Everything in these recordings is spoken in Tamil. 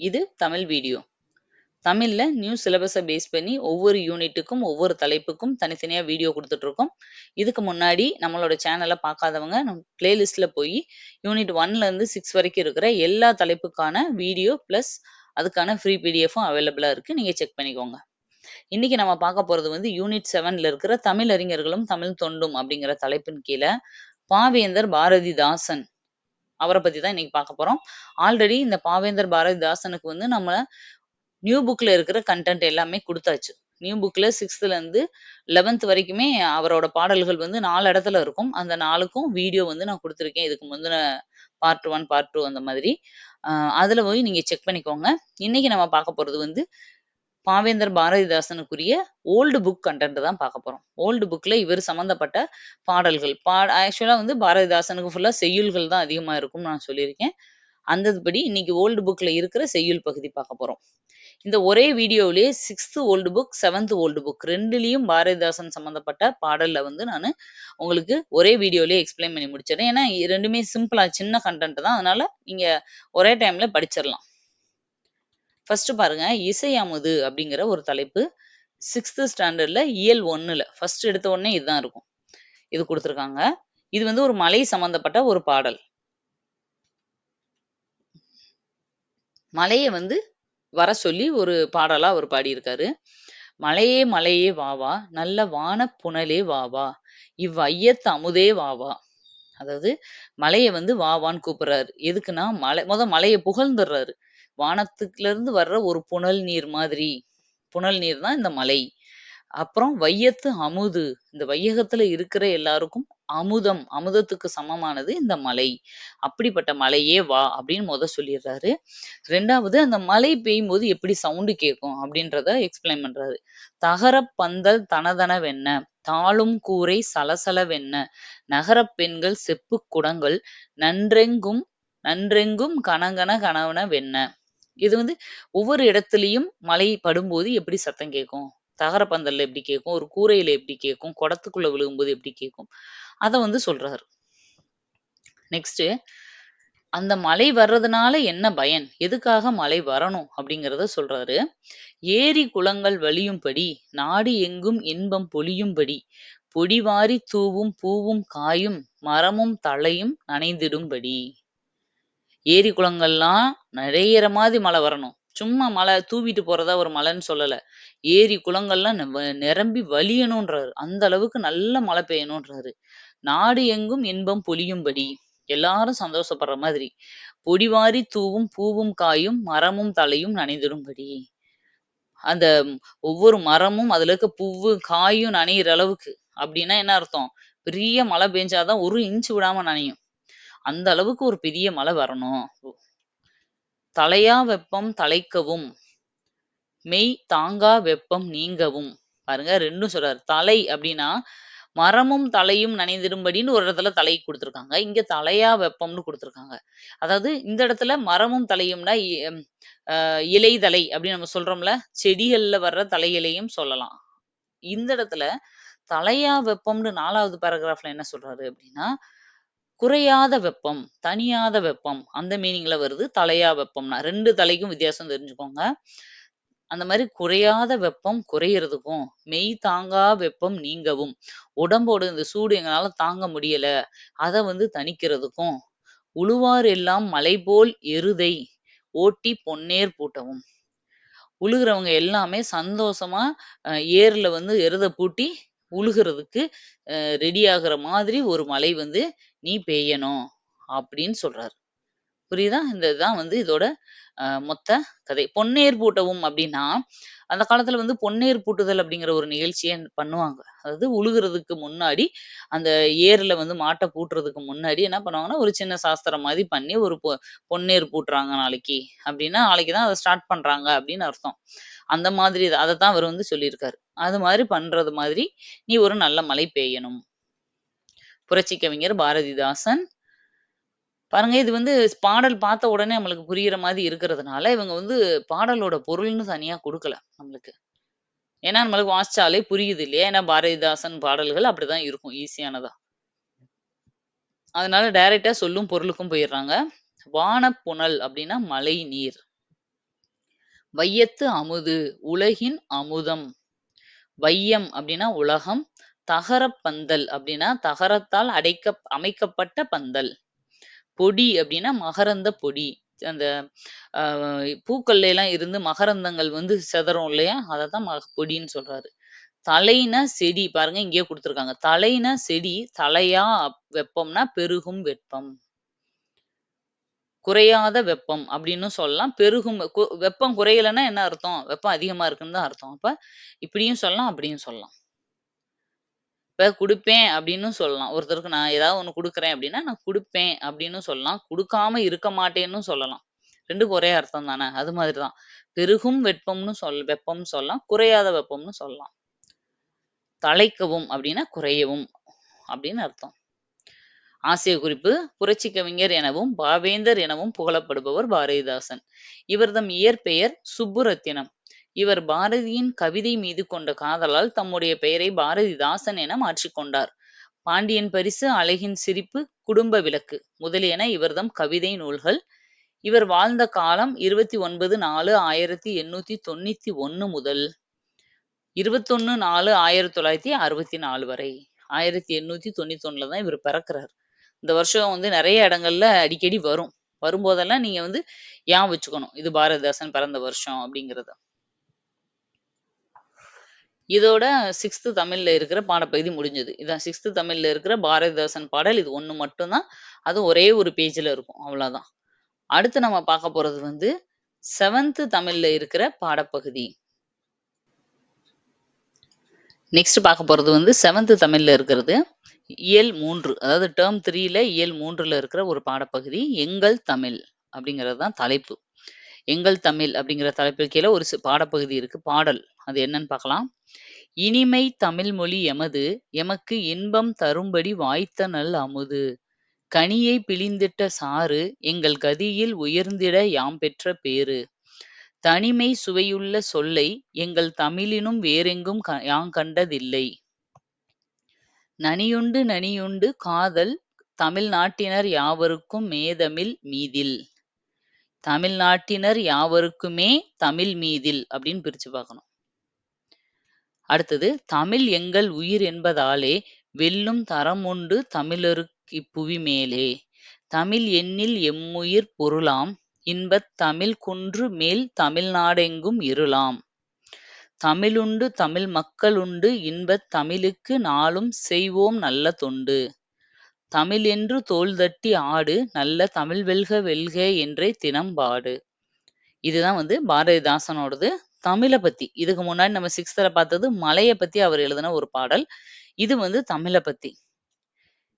இது தமிழ் வீடியோ. தமிழ்ல நியூ சிலபஸ பேஸ் பண்ணி ஒவ்வொரு யூனிட்டுக்கும், ஒவ்வொரு தலைப்புக்கும் தனித்தனியா வீடியோ கொடுத்துட்ருக்கோம் இதுக்கு முன்னாடி நம்மளோட சேனலை பார்க்காதவங்க நம் பிளேலிஸ்ட்ல போய் யூனிட் 1லருந்து 6 வரைக்கும் இருக்கிற எல்லா தலைப்புக்கான வீடியோ ப்ளஸ் அதுக்கான ஃப்ரீ பிடிஎஃப்பும் அவைலபிளா இருக்கு. நீங்க செக் பண்ணிக்கோங்க. இன்னைக்கு நம்ம பார்க்க போறது வந்து யூனிட் செவனில் இருக்கிற தமிழறிஞர்களும் தமிழ் தொண்டும் அப்படிங்கிற தலைப்பின் கீழ பாவேந்தர் பாரதிதாசன் அவரை பத்தி தான் இன்னைக்கு பார்க்க போறோம். ஆல்ரெடி இந்த பாவேந்தர் பாரதிதாசனுக்கு வந்து நம்ம நியூ புக்ல இருக்கிற கன்டென்ட் எல்லாமே கொடுத்தாச்சு நியூ புக்ல 6த்லருந்து 11த் வரைக்குமே அவரோட பாடல்கள் வந்து நாலு இடத்துல இருக்கும். அந்த நாளுக்கும் வீடியோ வந்து நான் கொடுத்துருக்கேன் இதுக்கு முந்தின பார்ட் ஒன் பார்ட் டூ அந்த மாதிரி. அதுல போய் நீங்க செக் பண்ணிக்கோங்க. இன்னைக்கு நம்ம பார்க்க போறது வந்து பாவேந்தர் பாரதிதாசனுக்குரிய ஓல்டு புக் கண்டென்ட் தான் பார்க்க போறோம். ஓல்டு புக்ல இவர் சம்மந்தப்பட்ட பாடல்கள். பாட ஆக்சுவலா வந்து பாரதிதாசனுக்கு ஃபுல்லா செய்யுள்கள் தான் அதிகமா இருக்கும்னு நான் சொல்லியிருக்கேன். அந்த இன்னைக்கு ஓல்டு புக்ல இருக்கிற செய்யுள் பகுதி பார்க்க போறோம். இந்த ஒரே வீடியோவிலேயே sixth old book, seventh old book ரெண்டுலேயும் பாரதிதாசன் சம்மந்தப்பட்ட பாடலில் வந்து நான் உங்களுக்கு ஒரே வீடியோலேயே எக்ஸ்பிளைன் பண்ணி முடிச்சிடறேன் ஏன்னா ரெண்டுமே சிம்பிளாக சின்ன கண்டென்ட் தான். அதனால நீங்கள் ஒரே டைமில் படிச்சிடலாம் ஃபர்ஸ்ட் பாருங்க இசை அமுது அப்படிங்கிற ஒரு தலைப்பு சிக்ஸ்த்து ஸ்டாண்டர்ட்ல இயல் ஒன்றில் ஃபர்ஸ்ட் எடுத்த உடனே இதுதான் இருக்கும். இது கொடுத்துருக்காங்க இது வந்து ஒரு மலை சம்மந்தப்பட்ட ஒரு பாடல். மலையை வந்து வர சொல்லி ஒரு பாடலா அவர் பாடியிருக்காரு. "மலையே மலையே வா வா, நல்ல வான புனலே வா வா, இவ்வையத்து அமுதே வா வா." அதாவது மலையை வந்து வா வான்னு கூப்பிடுறாரு. எதுக்குன்னா மலை முத மலையை புகழ்ந்துடுறாரு. வானத்துலருந்து வர்ற ஒரு புனல் நீர் மாதிரி. புனல் நீர் தான் இந்த மலை. அப்புறம் வையத்து அமுது. இந்த வையகத்துல இருக்கிற எல்லாருக்கும் அமுதம், அமுதத்துக்கு சமமானது இந்த மலை. அப்படிப்பட்ட மலையே வா அப்படின்னு முத சொல்லிடுறாரு. ரெண்டாவது அந்த மழை பெய்யும்போது எப்படி சவுண்டு கேட்கும் அப்படின்றத எக்ஸ்பிளைன் பண்றாரு. "தகரப் பந்தல் தனதனவென்ன தாழும் கூரை சலசலவென்ன, நகரப் பெண்கள் செப்பு குடங்கள், நன்றெங்கும் நன்றெங்கும் கணகண கணவனவென்ன." இது வந்து ஒவ்வொரு இடத்துலயும் மழை படும்போது எப்படி சத்தம் கேட்கும்? தகரப்பந்தல்ல எப்படி கேட்கும்? ஒரு கூரையில எப்படி கேட்கும்? குடத்துக்குள்ள விழுகும்போது எப்படி கேட்கும்? அத வந்து சொல்றாரு. நெக்ஸ்ட் அந்த மழை வர்றதுனால என்ன பயன்? எதுக்காக மழை வரணும்? அப்படிங்கிறத சொல்றாரு. "ஏரி குளங்கள் வழியும்படி, நாடு எங்கும் இன்பம் பொழியும்படி, பொடிவாரி தூவும் பூவும் காயும், மரமும் தலையும் நனைந்திடும்படி." ஏரி குளங்கள்லாம் நிறையிற மாதிரி மழை வரணும். சும்மா மழை தூவிட்டு போறதா ஒரு மழைன்னு சொல்லல. ஏரி குளங்கள்லாம் ந நிரம்பி வழியணுன்றாரு. அந்த அளவுக்கு நல்ல மழை பெய்யணுன்றாரு. "நாடு எங்கும் இன்பம் பொழியும்படி." எல்லாரும் சந்தோஷப்படுற மாதிரி. பொடிவாரி தூவும் பூவும் காயும், மரமும் தலையும் நனைந்திடும்படி." அந்த ஒவ்வொரு மரமும் அதுல இருக்க பூவு, காயும் நனையிற அளவுக்கு. அப்படின்னா என்ன அர்த்தம்? பெரிய மழை பெஞ்சா தான் 1 இன்ச் விடாம நனையும். அந்த அளவுக்கு ஒரு பெரிய மழை வரணும். தலையா வெப்பம் தழைக்கவும், மெய் தாங்கா வெப்பம் நீங்கவும்." பாருங்க ரெண்டும் சொல்றாரு. தலை அப்படின்னா மரமும் தலையும் நனைந்திடும்படின்னு ஒரு இடத்துல தலை கொடுத்துருக்காங்க இங்க தலையா வெப்பம்னு குடுத்துருக்காங்க. அதாவது இந்த இடத்துல மரமும் தலையும்னா இ இலை தலை அப்படின்னு நம்ம சொல்றோம்ல, செடிகள்ல வர்ற தலையிலையும் சொல்லலாம். இந்த இடத்துல தலையா வெப்பம்னு நாலாவது பேராகிராஃப்ல என்ன சொல்றாரு அப்படின்னா, குறையாத வெப்பம், தணியாத வெப்பம் அந்த மீனிங்ல வருது தலையா வெப்பம்னா. ரெண்டு தலைக்கும் வித்தியாசம் தெரிஞ்சுக்கோங்க. அந்த மாதிரி குறையாத வெப்பம் குறையிறதுக்கும் மெய் தாங்கா வெப்பம் நீங்கவும், உடம்போட இந்த சூடு எங்களால தாங்க முடியல, அதை வந்து தணிக்கிறதுக்கும், உழுவார் எல்லாம் மலை போல் எருதை ஓட்டி பொன்னேர் பூட்டவும். உழுகுறவங்க எல்லாமே சந்தோஷமா ஏர்ல வந்து எருதை பூட்டி உழுகிறதுக்கு ரெடி ஆகுற மாதிரி ஒரு மழை வந்து நீ பெய்யணும் அப்படின்னு சொல்றாரு. புரியுதா? இந்த இதுதான் வந்து இதோட மொத்த கதை. பொன்னேர் பூட்டவும் அப்படின்னா, அந்த காலத்துல வந்து பொன்னேர் பூட்டுதல் அப்படிங்கிற ஒரு நிகழ்ச்சியை பண்ணுவாங்க. அதாவது உழுகுறதுக்கு முன்னாடி, அந்த ஏர்ல வந்து மாட்டை பூட்டுறதுக்கு முன்னாடி என்ன பண்ணுவாங்கன்னா, ஒரு சின்ன சாஸ்திரம் மாதிரி பண்ணி ஒரு பொ பொன்னேர் பூட்டுறாங்க நாளைக்கு அப்படின்னா, நாளைக்கு தான் அதை ஸ்டார்ட் பண்றாங்க அப்படின்னு அர்த்தம். அந்த மாதிரி அதை தான் அவர் வந்து சொல்லியிருக்காரு. அது மாதிரி பண்றது மாதிரி நீ ஒரு நல்ல மழை பெய்யணும். புரட்சி கவிஞர் பாரதிதாசன். பாருங்க இது வந்து பாடல் பார்த்த உடனே நம்மளுக்கு புரியிற மாரி இருக்கிறதுனால, இவங்க வந்து பாடலோட பொருள்னு தனியா குடுக்கல நம்மளுக்கு. ஏன்னா நம்மளுக்கு வாசிச்சாலே புரியுது இல்லையா? ஏன்னா பாரதிதாசன் பாடல்கள் அப்படிதான் இருக்கும் ஈஸியானதா. அதனால டைரக்ட்டா சொல்லும் பொருளுக்கும் போயிர்றாங்க. வானப்புனல் அப்படின்னா மழை நீர். வையத்து அமுது உலகின் அமுதம். வையம் அப்படின்னா உலகம். தகரப் பந்தல் அப்படின்னா தகரத்தால் அடைக்க அமைக்கப்பட்ட பந்தல். பொடி அப்படின்னா மகரந்த பொடி. அந்த பூக்கள்ல எல்லாம் இருந்து மகரந்தங்கள் வந்து சிதறும் இல்லையா? அதத்தான் மக பொடின்னு சொல்றாரு. தலைனா செடி பாருங்க இங்கேயே கொடுத்துருக்காங்க தலைனா செடி, தலையா வெப்பம்னா பெருகும் வெப்பம். குறையாத வெப்பம் அப்படின்னு சொல்லலாம். பெருகும் கு வெப்பம் குறையலன்னா என்ன அர்த்தம்? வெப்பம் அதிகமா இருக்குன்னு தான் அர்த்தம். அப்ப இப்படியும் சொல்லலாம், அப்படியும் சொல்லலாம். இப்போ கொடுப்பேன் அப்படின்னு சொல்லலாம். ஒருத்தருக்கு நான் ஏதாவது ஒன்று கொடுக்குறேன் அப்படின்னா, நான் கொடுப்பேன் அப்படின்னு சொல்லலாம். கொடுக்காம இருக்க மாட்டேன்னும் சொல்லலாம். ரெண்டுக்கு ஒரே அர்த்தம் தானே! அது மாதிரி தான். பெருகும் வெப்பம்னு சொல் வெப்பம்னு சொல்லலாம். குறையாத வெப்பம்னு சொல்லலாம். தழைக்கவும் அப்படின்னா குறையவும் அப்படின்னு அர்த்தம். ஆசிய குறிப்பு புரட்சி கவிஞர் எனவும், பாவேந்தர் எனவும் புகழப்படுபவர் பாரதிதாசன். இவர்தம் இயற்பெயர் சுப்புரத்தினம். இவர் பாரதியின் கவிதை மீது கொண்ட காதலால் தம்முடைய பெயரை பாரதிதாசன் என மாற்றிக்கொண்டார் பாண்டியன் பரிசு, அழகின் சிரிப்பு, குடும்ப விளக்கு முதலியன இவர்தம் கவிதை நூல்கள். இவர் வாழ்ந்த காலம் 29/4/1891 முதல் 21/4/1964 வரை. 1891ல தான் இவர் பிறக்குறாரு. இந்த வருஷம் வந்து நிறைய இடங்கள்ல அடிக்கடி வரும். வரும்போதெல்லாம் நீங்க வந்து ஏன் வச்சுக்கணும். இது பாரதிதாசன் பிறந்த வருஷம் அப்படிங்கிறத. இதோட சிக்ஸ்த்து தமிழ்ல இருக்கிற பாடப்பகுதி முடிஞ்சது. இதான் சிக்ஸ்த்து தமிழ்ல இருக்கிற பாரதிதாசன் பாடல். இது 1 மட்டும் தான். அதுவும் ஒரே ஒரு பேஜில் இருக்கும். அவ்வளோதான். அடுத்து நம்ம பார்க்க போகிறது வந்து செவன்த்து தமிழ்ல இருக்கிற பாடப்பகுதி. நெக்ஸ்ட் பார்க்க போகிறது வந்து செவன்த்து தமிழ்ல இருக்கிறது. இயல் மூன்று அதாவது டேர்ம் த்ரீல இயல் மூன்றில் இருக்கிற ஒரு பாடப்பகுதி. எங்கள் தமிழ் அப்படிங்கிறது தான் தலைப்பு. எங்கள் தமிழ் அப்படிங்கிற தலைப்பில் கீழே ஒரு பாடப்பகுதி இருக்கு. பாடல். அது என்னன்னு பார்க்கலாம். இனிமை தமிழ் மொழி எமது, எமக்கு இன்பம் தரும்படி வாய்த்த நல் அமுது. கனியை பிழிந்திட்ட சாறு, எங்கள் கதியில் உயர்ந்திட யாம் பெற்ற பேறு. தனிமை சுவையுள்ள சொல்லை, எங்கள் தமிழினும் வேறெங்கும் க யாங் கண்டதில்லை. நனியுண்டு நனியுண்டு காதல், தமிழ் நாட்டினர் யாவருக்கும் மேதமிழ் மீதில். தமிழ்நாட்டினர் யாவருக்குமே தமிழ் மீதில் அப்படின்னு பிரிச்சு பார்க்கணும். அடுத்தது தமிழ் எங்கள் உயிர் என்பதாலே, வெல்லும் தரம் உண்டு தமிழருக்கு இப்புவி மேலே. தமிழ் எண்ணில் எம்முயிர் பொருளாம், இன்பத் தமிழ் குன்று மேல் தமிழ்நாடெங்கும் இருளாம். தமிழுண்டு தமிழ் மக்களுண்டு இன்பத் தமிழுக்கு நாளும் செய்வோம் நல்ல தொண்டு. தமிழ் என்று தோள் தட்டி ஆடு, நல்ல தமிழ் வெல்க வெல்க என்றே தினம் பாடு. இதுதான் வந்து பாரதிதாசனோடது. தமிழை பத்தி. இதுக்கு முன்னாடி நம்ம சிக்ஸ்த்தில் பார்த்தது மலையை பத்தி அவர் எழுதின ஒரு பாடல். இது வந்து தமிழை பத்தி.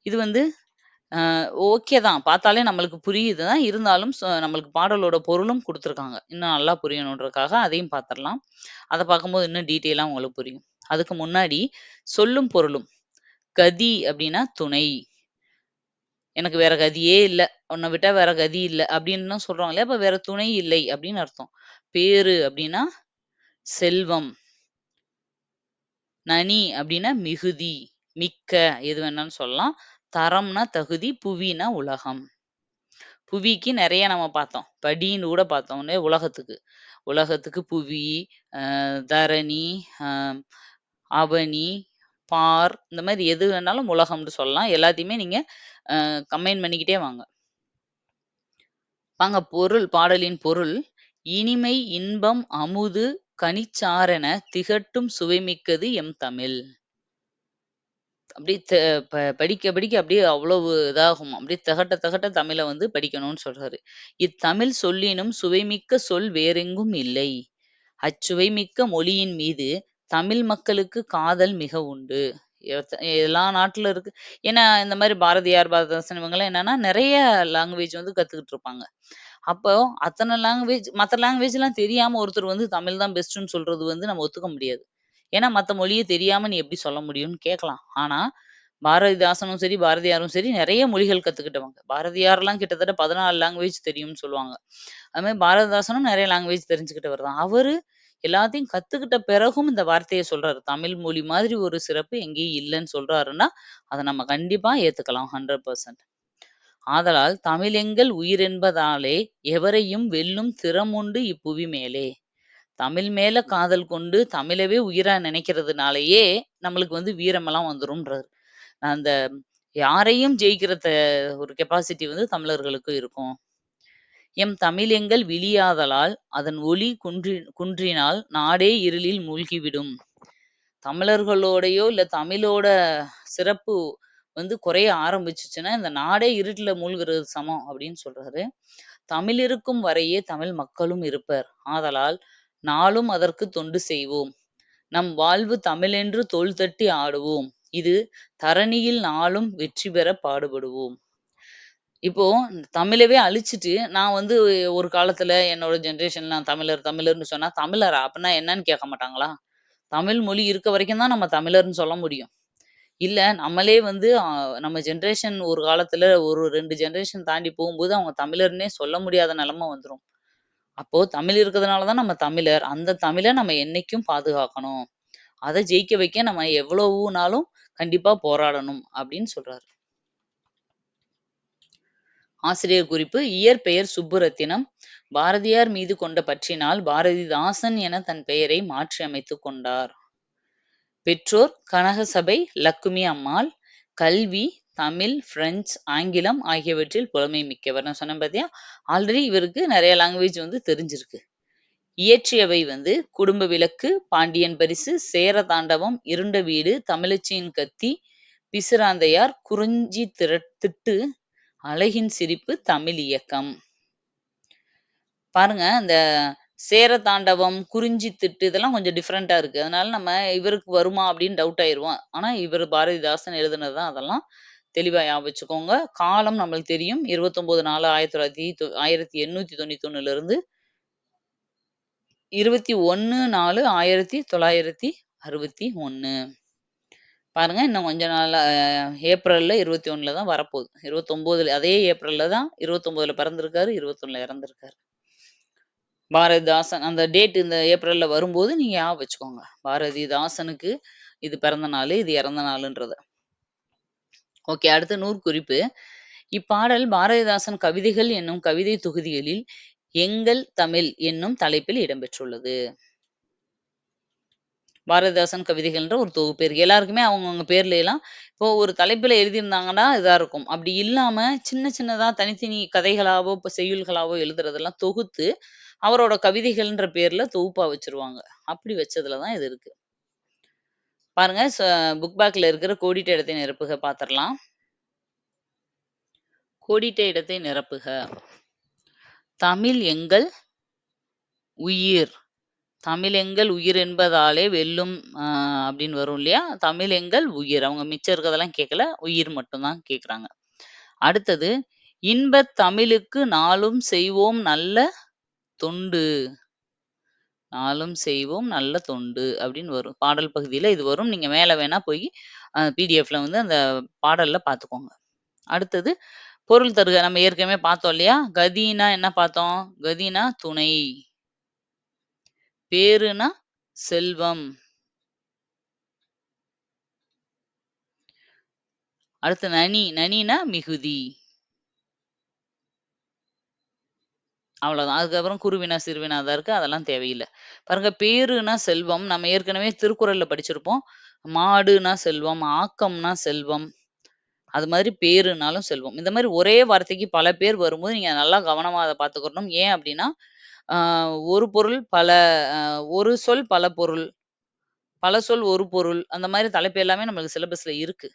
இது வந்து ஓகே தான். பார்த்தாலே நம்மளுக்கு புரியுது தான். இருந்தாலும் நம்மளுக்கு பாடலோட பொருளும் கொடுத்துருக்காங்க இன்னும் நல்லா புரியணுன்றதுக்காக அதையும் பார்த்துடலாம் அதை பார்க்கும்போது இன்னும் டீட்டெயிலா உங்களுக்கு புரியும். அதுக்கு முன்னாடி சொல்லும் பொருளும். கதி அப்படின்னா துணை. எனக்கு வேற கதியே இல்ல. உன்ன விட்டா வேற கதி இல்ல அப்படின்னு தான் இல்லையா? அப்ப வேற துணை இல்லை அப்படின்னு அர்த்தம். பேறு அப்படின்னா செல்வம். நனி அப்படின்னா மிகுதி, மிக்க எது வேணாலும் சொல்லலாம். தரம்னா தகுதி, புவினா உலகம். புவிக்கு நெறைய நம்ம பார்த்தோம். படின்னு கூட பார்த்தோம் இல்லையா? உலகத்துக்கு. உலகத்துக்கு புவி, அ தரணி, அ அவனி, பார் இந்த மாரி எது வேணாலும் உலகம்னு சொல்லலாம். எல்லாத்தையுமே நீங்க கம்பைன் பண்ணிக்கிட்டே வாங்க. வாங்க பொருள் பாடலின் பொருள். இனிமை, இன்பம், அமுது, கனிச்சாறென திகட்டும் சுவைமிக்கது எம் தமிழ். அப்படியே படிக்க படிக்க அப்படியே அவ்வளவு இதாகும். அப்படியே தகட்ட தகட்ட தமிழை வந்து படிக்கணும்னு சொல்றாரு. இத்தமிழ் சொல்லினும் சுவைமிக்க சொல் வேறெங்கும் இல்லை. அச்சுவைமிக்க மொழியின் மீது தமிழ் மக்களுக்கு காதல் மிக உண்டு. எல்லா நாட்டுல இருக்கு ஏன்னா இந்த மாரி பாரதியார், பாரதிதாசன் இவங்கலாம் என்னன்னா நெறைய லாங்குவேஜ் வந்து கத்துக்கிட்டு இருப்பாங்க. அப்போ அத்தன லாங்குவேஜ் மத்த லாங்குவேஜ்லாம் தெரியாம ஒருத்தர் வந்து தமிழ் தான் பெஸ்ட்டுன்னு சொல்றது வந்து நம்ம ஒத்துக்க முடியாது. ஏன்னா மத்த மொழிய தெரியாம நீ எப்படி சொல்ல முடியும்னு கேட்கலாம். ஆனா பாரதிதாசனும் சரி, பாரதியாரும் சரி நெறைய மொழிகள் கத்துக்கிட்டவங்க. பாரதியார்லாம் கிட்டத்தட்ட 14 லாங்குவேஜ் தெரியும்னு சொல்லுவாங்க. அது மாரி பாரதிதாசனும் நெறைய லாங்குவேஜ் தெரிஞ்சுக்கிட்டவர் தான். அவரு எல்லாத்தையும் கத்துக்கிட்ட பிறகும் இந்த வார்த்தைய சொல்றாரு. தமிழ் மொழி மாதிரி ஒரு சிறப்பு எங்கேயும் இல்லைன்னு சொல்றாருன்னா, அதை நம்ம கண்டிப்பா ஏத்துக்கலாம் 100%. ஆதலால் தமிழெங்கள் உயிரென்பதாலே, எவரையும் வெல்லும் திறமுண்டு இப்புவி மேலே. தமிழ் மேல காதல் கொண்டு தமிழவே உயிரா நினைக்கிறதுனாலயே நம்மளுக்கு வந்து வீரமெல்லாம் வந்துரும்ன்றாரு. அந்த யாரையும் ஜெயிக்கிற ஒரு கெப்பாசிட்டி வந்து தமிழர்களுக்கு இருக்கும். எம் தமிழெங்கள் விழியாதலால் அதன் ஒளி குன்றி குன்றினால் நாடே இருளில் மூழ்கிவிடும். தமிழர்களோடையோ இல்ல தமிழோட சிறப்பு வந்து குறைய ஆரம்பிச்சுச்சுன்னா, இந்த நாடே இருட்டுல மூழ்கிறது சமம் அப்படின்னு சொல்றாரு. தமிழ் இருக்கும் வரையே தமிழ் மக்களும் இருப்பர். ஆதலால் நாளும் அதற்கு தொண்டு செய்வோம். நம் வாழ்வு தமிழென்று தோள் தட்டி ஆடுவோம். இது தரணியில் நாளும் வெற்றி பெற பாடுபடுவோம். இப்போ தமிழவே அழிச்சிட்டு நான் வந்து ஒரு காலத்துல என்னோட ஜெனரேஷன்ல நான் தமிழர், தமிழர்ன்னு சொன்னா, தமிழரா? அப்படின்னா என்னன்னு கேட்க மாட்டாங்களா? தமிழ் மொழி இருக்க வரைக்கும் தான் நம்ம தமிழர்ன்னு சொல்ல முடியும். இல்ல நம்மளே வந்து அ நம்ம ஜெனரேஷன் ஒரு காலத்துல ஒரு 2 ஜெனரேஷன் தாண்டி போகும்போது, அவங்க தமிழர்ன்னே சொல்ல முடியாத நிலைமை வந்துரும். அப்போ தமிழ் இருக்கிறதுனால தான் நம்ம தமிழர். அந்த தமிழ நம்ம என்னைக்கும் பாதுகாக்கணும். அத ஜெயிக்க வைக்க நம்ம எவ்வளவுனாலும் கண்டிப்பா போராடணும் அப்படின்னு சொல்றாரு. ஆசிரியர் குறிப்பு இயற்பெயர் சுப்புரத்தினம். பாரதியார் மீது கொண்ட பற்றினால் பாரதிதாசன் என தன் பெயரை மாற்றி அமைத்து கொண்டார். பெற்றோர் கனகசபை லக்குமி அம்மாள். கல்வி தமிழ், பிரெஞ்சு, ஆங்கிலம் ஆகியவற்றில் புலமை மிக்கவர். நான் சொன்னேன் பார்த்தியா? ஆல்ரெடி இவருக்கு நிறைய லாங்குவேஜ் வந்து தெரிஞ்சிருக்கு. இயற்றியவை வந்து குடும்ப விளக்கு, பாண்டியன் பரிசு, சேர தாண்டவம், இருண்ட வீடு, தமிழச்சியின் கத்தி, பிசுராந்தையார் குறிஞ்சி திர திட்டு, அழகின் சிரிப்பு தமிழ் இயக்கம். பாருங்க இந்த சேர தாண்டவம் குறிஞ்சி திட்டு இதெல்லாம் கொஞ்சம் டிஃப்ரெண்ட்டாக இருக்குது அதனால நம்ம இவருக்கு வருமா அப்படின்னு டவுட் ஆயிடுவோம் ஆனால் இவர் பாரதிதாசன் எழுதுனதுதான் அதெல்லாம் தெளிவாக ஞாபகம் காலம் நம்மளுக்கு தெரியும். இருபத்தொம்போது நாலு ஆயிரத்தி தொள்ளாயிரத்தி ஆயிரத்தி எண்ணூற்றி தொண்ணூத்தி ஒண்ணுல இருபத்தி ஒன்று நாலு ஆயிரத்தி தொள்ளாயிரத்தி அறுபத்தி ஒன்று பாருங்க இன்னும் கொஞ்ச நாள் ஏப்ரலில் ஏப்ரல்ல 21ல தான் வரப்போகுது. 29ல அதே ஏப்ரலில் தான் 29ல பிறந்திருக்காரு, இருபத்தொன்னில் இறந்துருக்காரு பாரதிதாசன் அந்த டேட் இந்த ஏப்ரல்ல வரும்போது நீங்க ஞாபகம் வச்சுக்கோங்க. பாரதிதாசனுக்கு இது பிறந்த நாள் இது இறந்த நாளுன்றது ஓகே. அடுத்து நூற்குறிப்பு. இப்பாடல் பாரதிதாசன் கவிதைகள் என்னும் கவிதை தொகுதிகளில் எங்கள் தமிழ் என்னும் தலைப்பில் இடம்பெற்றுள்ளது. பாரதிதாசன் கவிதைகள்ன்ற ஒரு தொகுப்பு இருக்கு. எல்லாருக்குமே அவங்கவங்க பேர்ல எல்லாம் இப்போ ஒரு தலைப்புல எழுதியிருந்தாங்கன்னா இதா இருக்கும். அப்படி இல்லாம சின்ன சின்னதா தனித்தனி கதைகளாவோ, இப்ப செய்யுள்களாவோ எழுதுறதெல்லாம் தொகுத்து, அவரோட கவிதைகள்ன்ற பேர்ல தொகுப்பா வச்சுருவாங்க. அப்படி வச்சதுல தான் இது இருக்கு. பாருங்க ச புக் பேக்ல இருக்கிற கோடிட்ட இடத்தை நிரப்புக பார்த்துறலாம். கோடிட்ட இடத்தை நிரப்புக. தமிழ் எங்கள் உயிர். தமிழ் எங்கள் உயிர் என்பதாலே வெல்லும் அ அப்படின்னு வரும் இல்லையா? தமிழ் எங்கள் உயிர். அவங்க மிச்சம் இருக்கிறதெல்லாம் கேட்கல. உயிர் மட்டும் தான் கேட்குறாங்க. அடுத்தது இன்பத் தமிழுக்கு நாளும் செய்வோம் நல்ல தொண்டு. நாளும் செய்வோம் நல்ல தொண்டு அப்படின்னு வரும். பாடல் பகுதியில இது வரும். நீங்க மேல வேணா போய் அ பிடிஎஃப்ல வந்து அந்த பாடல்ல பார்த்துக்கோங்க. அடுத்தது பொருள் தருக. நம்ம ஏற்கனவே பார்த்தோம் இல்லையா? கதின்னா என்ன பார்த்தோம்? கதின்னா துணை. பேருனா செல்வம். அடுத்து நனி. நனினா மிகுதி. அவ்வளோதான். அதுக்கப்புறம் குருவினா, சிறுவினா தான் இருக்கு. அதெல்லாம் தேவையில்ல. பாருங்க பேருனா செல்வம். நம்ம ஏற்கனவே திருக்குறள்ல படிச்சிருப்போம். மாடுனா செல்வம், ஆக்கம்னா செல்வம். அது மாதிரி பேருனாலும் செல்வம். இந்த மாதிரி ஒரே வார்த்தைக்கு பல பேர் வரும்போது நீங்க நல்லா கவனமா அதை பார்த்துக்கணும். ஏன் அப்படின்னா, ஆ ஒரு பொருள் பல அ ஒரு சொல் பல பொருள். பல சொல் ஒரு பொருள். அந்த மாரி தலைப்பு எல்லாமே நம்மளுக்கு சிலபஸ்ல இருக்கு.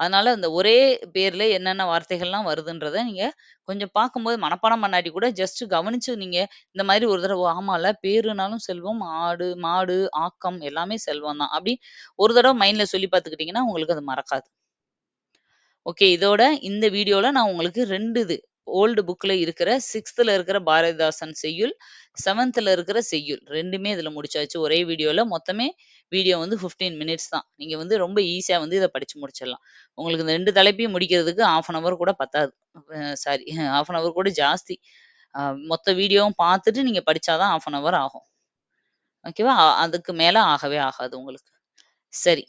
அதனால அந்த ஒரே பேர்ல என்னென்ன வார்த்தைகள்லாம் வருதுன்றத நீங்க கொஞ்சம் பார்க்கும்போது மனப்பாடம் பண்ணாட்டி கூட ஜஸ்ட் கவனிச்சு நீங்க இந்த மாரி ஒரு தடவ ஆமால்ல பேருனாலும் செல்வம், ஆடு, மாடு, ஆக்கம் எல்லாமே செல்வம் தான். அப்படி ஒரு தடவ மைண்ட்ல சொல்லி பார்த்துக்கிட்டீங்கன்னா, உங்களுக்கு அது மறக்காது. ஓகே. இதோட இந்த வீடியோல நான் உங்களுக்கு 2 இது ஓல்டு புக்கில் இருக்கிற சிக்ஸ்த்தில் இருக்கிற பாரதிதாசன் செய்யுள், செவன்த்தில் இருக்கிற செய்யுள் ரெண்டுமே இதில் முடிச்சாச்சு. ஒரே வீடியோவில் மொத்தமே வீடியோ வந்து 15 மினிட்ஸ் தான். நீங்கள் வந்து ரொம்ப ஈஸியாக வந்து இதை படித்து முடிச்சிடலாம். உங்களுக்கு இந்த ரெண்டு தலைப்பையும் முடிக்கிறதுக்கு 1/2 அன் ஹவர் கூட பத்தாது. சாரி 1/2 அன் ஹவர் கூட ஜாஸ்தி. மொத்த வீடியோவும் பார்த்துட்டு நீங்கள் படிச்சா தான் 1/2 அன் ஹவர் ஆகும். ஓகேவா? அதுக்கு மேலே ஆகவே ஆகாது உங்களுக்கு. சரி.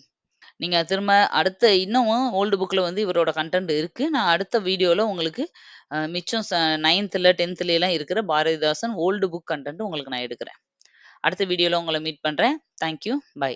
நீங்க திரும்ப அடுத்த இன்னமும் ஓல்டு புக்ல வந்து இவரோட கன்டென்ட் இருக்கு. நான் அடுத்த வீடியோல உங்களுக்கு அ மிச்சம் ச 9த்ல, 10த்லலாம் இருக்கிற பாரதிதாசன் ஓல்டு புக் கன்டென்ட் உங்களுக்கு நான் எடுக்கிறேன். அடுத்த வீடியோல உங்கள மீட் பண்றேன். Thank you. பை.